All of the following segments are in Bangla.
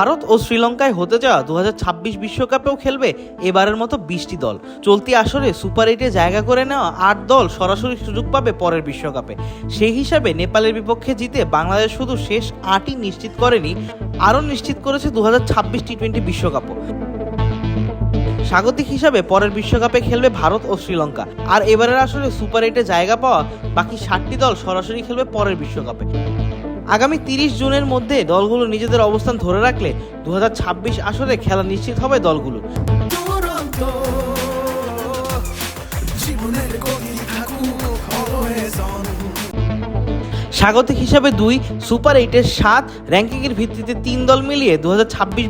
ভারত ও শ্রীলঙ্কায় হতে যাওয়া দু বিশ্বকাপেও খেলবে এবারের মতো বিশটি দল। চলতি আসরে সুপার এইটে জায়গা করে নেওয়া আট দল সরাসরি সুযোগ পাবে পরের বিশ্বকাপে। সেই হিসাবে নেপালের বিপক্ষে জিতে বাংলাদেশ শুধু শেষ আটই নিশ্চিত করেনি, আরও নিশ্চিত করেছে দু টি টোয়েন্টি বিশ্বকাপও। স্বাগতিক হিসাবে পরের বিশ্বকাপে খেলবে ভারত ও শ্রীলঙ্কা। আর এবারের আসরে সুপার এইটে জায়গা পাওয়া বাকি ষাটটি দল সরাসরি খেলবে পরের বিশ্বকাপে। আগামী তিরিশ জুনের মধ্যে দলগুলো নিজেদের অবস্থান ধরে রাখলে দু হাজার ছাব্বিশ আসরে খেলা নিশ্চিত হবে দলগুলো। স্বাগতিক হিসাবে দুই, সুপার এইটের সাত র্যাঙ্কিংয়ের ভিত্তিতে তিন দল মিলিয়ে দু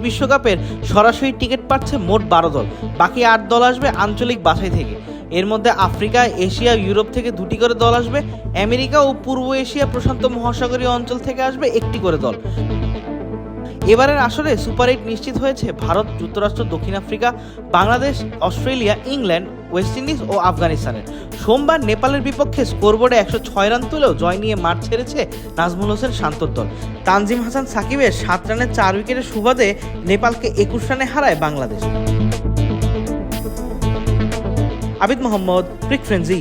বিশ্বকাপের সরাসরি টিকিট পাচ্ছে মোট বারো দল। বাকি আট দল আসবে আঞ্চলিক বাছাই থেকে। এর মধ্যে আফ্রিকা, এশিয়া, ইউরোপ থেকে দুটি করে দল আসবে। আমেরিকা ও পূর্ব এশিয়া প্রশান্ত মহাসাগরীয় অঞ্চল থেকে আসবে একটি করে দল। এবারের আসরে সুপার এইট নিশ্চিত হয়েছে ভারত, যুক্তরাষ্ট্র, দক্ষিণ Africa, Bangladesh, Australia, England, West Indies ও আফগানিস্তানের। সোমবার নেপালের বিপক্ষে স্কোরবোর্ডে একশো ছয় রান তুলেও জয় নিয়ে মাঠ ছেড়েছে নাজমুল হোসেন শান্তর দল। তানজিম হাসান সাকিবের সাত রানের চার উইকেটের সুবাদে নেপালকে একুশ রানে হারায় বাংলাদেশ। আবিদ মোহাম্মদ ক্রিক ফ্রেন্সি।